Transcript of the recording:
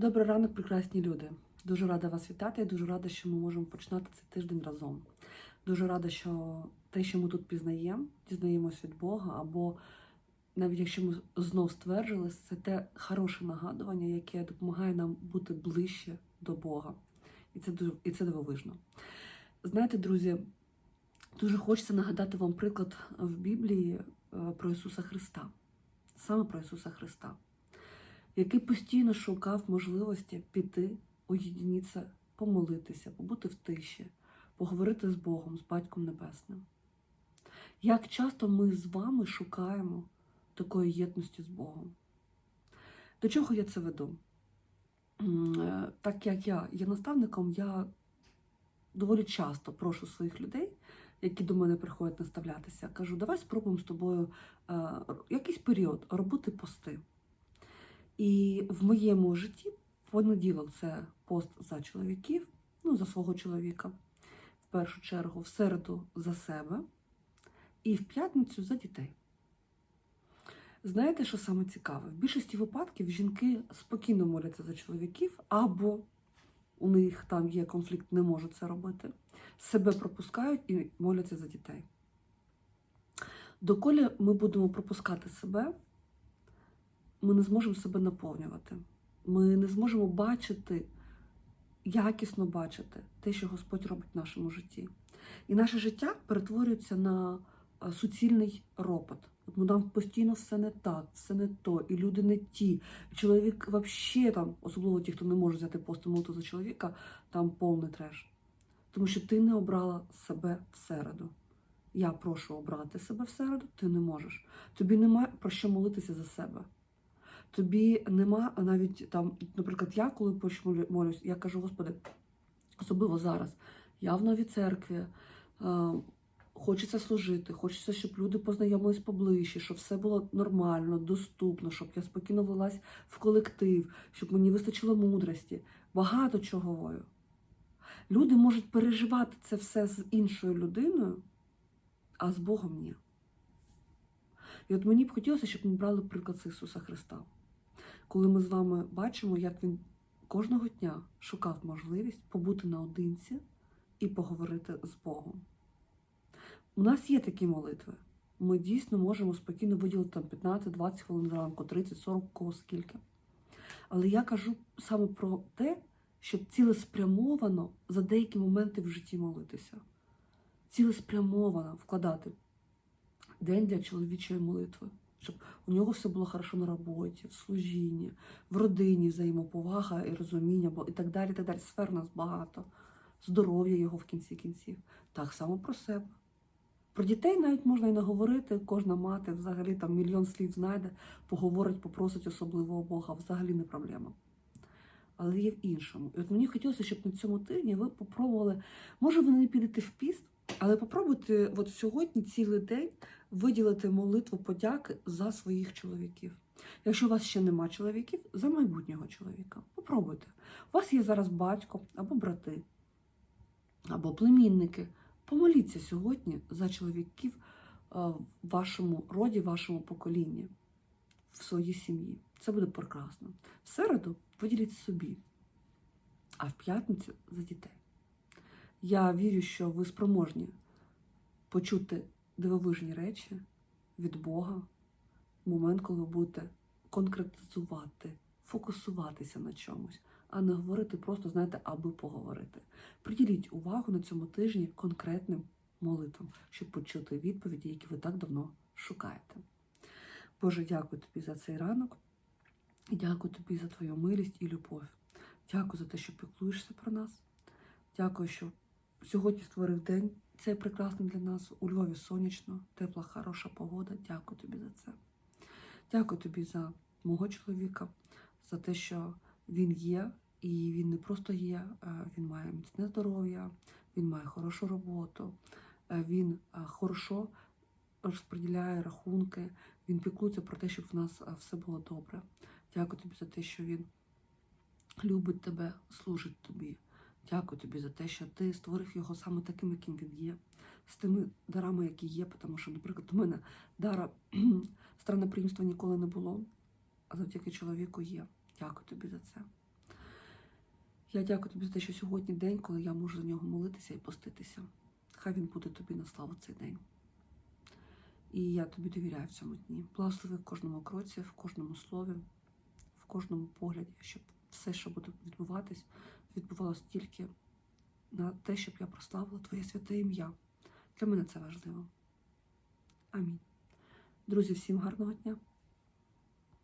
Добрий ранок, прекрасні люди. Дуже рада вас вітати. Дуже рада, що ми можемо починати цей тиждень разом. Дуже рада, що те, що ми тут пізнаємо, дізнаємось від Бога, або навіть якщо ми знов стверджились, це те хороше нагадування, яке допомагає нам бути ближче до Бога. І це дуже і це дивовижно. Знаєте, друзі, дуже хочеться нагадати вам приклад в Біблії е, про Ісуса Христа, саме про Ісуса Христа який постійно шукав можливості піти, уєдніться, помолитися, побути в тиші, поговорити з Богом, з Батьком Небесним. Як часто ми з вами шукаємо такої єдності з Богом? До чого я це веду? Е, Так як я є наставником, я доволі часто прошу своїх людей, які до мене приходять наставлятися, кажу, давай спробуємо з тобою е, якийсь період робити пости. І в моєму житті понеділок це пост за чоловіків, ну, за свого чоловіка, в першу чергу, в середу за себе, і в п'ятницю за дітей. Знаєте, що саме цікаве? В більшості випадків жінки спокійно моляться за чоловіків, або у них там є конфлікт, не можуть це робити, себе пропускають і моляться за дітей. Доколи ми будемо пропускати себе, ми не зможемо себе наповнювати. Ми не зможемо бачити, якісно бачити те, що Господь робить в нашому житті. І наше життя перетворюється на е, суцільний ропот. От ну, Нам постійно все не так, все не то, і люди не ті. Чоловік взагалі там, особливо ті, хто не може взяти посту молитву за чоловіка, там повний треш. Тому що ти не обрала себе всереду. Я прошу обрати себе всереду, ти не можеш. Тобі немає про що молитися за себе тобі нема навіть там, наприклад, я коли молюсь, я кажу, Господи, особливо зараз, я в новій церкві, е, хочеться служити, хочеться, щоб люди познайомились поближче, щоб все було нормально, доступно, щоб я спокійно влилась в колектив, щоб мені вистачило мудрості. Багато чого говорю. Люди можуть переживати це все з іншою людиною, а з Богом ні. І от мені б хотілося, щоб ми брали приклад з Ісуса Христа коли ми з вами бачимо, як він кожного дня шукав можливість побути наодинці і поговорити з Богом. У нас є такі молитви. Ми дійсно можемо спокійно виділити там 15-20 хвилин зранку, 30-40 кого скільки. Але я кажу саме про те, щоб цілеспрямовано за деякі моменти в житті молитися. Цілеспрямовано вкладати день для чоловічої молитви щоб у нього все було хорошо на роботі, в служінні, в родині взаємоповага і розуміння, і так далі. так далі. Сфер у нас багато, здоров'я його в кінці кінців. Так само про себе. Про дітей навіть можна і не говорити, кожна мати взагалі там мільйон слів знайде, поговорить, попросить особливого Бога, взагалі не проблема. Але є в іншому. І от мені хотілося, щоб на цьому тижні ви попробували, може, ви не підете в піст, але попробуйте от сьогодні цілий день виділити молитву подяки за своїх чоловіків. Якщо у вас ще нема чоловіків, за майбутнього чоловіка. Попробуйте. У вас є зараз батько або брати, або племінники. Помоліться сьогодні за чоловіків е, в вашому роді, вашому поколінні, в своїй сім'ї. Це буде прекрасно. В середу виділіть собі, а в п'ятницю за дітей. Я вірю, що ви спроможні почути дивовижні речі від Бога момент, коли ви будете конкретизувати, фокусуватися на чомусь, а не говорити просто, знаєте, аби поговорити. Приділіть увагу на цьому тижні конкретним молитвам, щоб почути відповіді, які ви так давно шукаєте. Боже, дякую тобі за цей ранок дякую тобі за твою милість і любов. Дякую за те, що піклуєшся про нас. Дякую, що сьогодні створив день. Цей прекрасний для нас. У Львові сонячно, тепла, хороша погода. Дякую тобі за це. Дякую тобі за мого чоловіка, за те, що він є, і він не просто є, він має міцне здоров'я, він має хорошу роботу, е, він е, хорошо розподіляє рахунки, він піклується про те, щоб в нас е, все було добре. Дякую тобі за те, що він любить тебе, служить тобі. Дякую тобі за те, що ти створив його саме таким, яким він є, з тими дарами, які є. Тому що, наприклад, у мене дара странноприємства ніколи не було, а завдяки чоловіку є. Дякую тобі за це. Я дякую тобі за те, що сьогодні день, коли я можу за нього молитися і поститися. Хай він буде тобі на славу цей день. І я тобі довіряю в цьому дні. Благослови в кожному кроці, в кожному слові, в кожному погляді, щоб все, що буде відбуватись, відбувалося тільки на те, щоб я прославила Твоє святе ім'я. Для мене це важливо. Амінь. Друзі, всім гарного дня!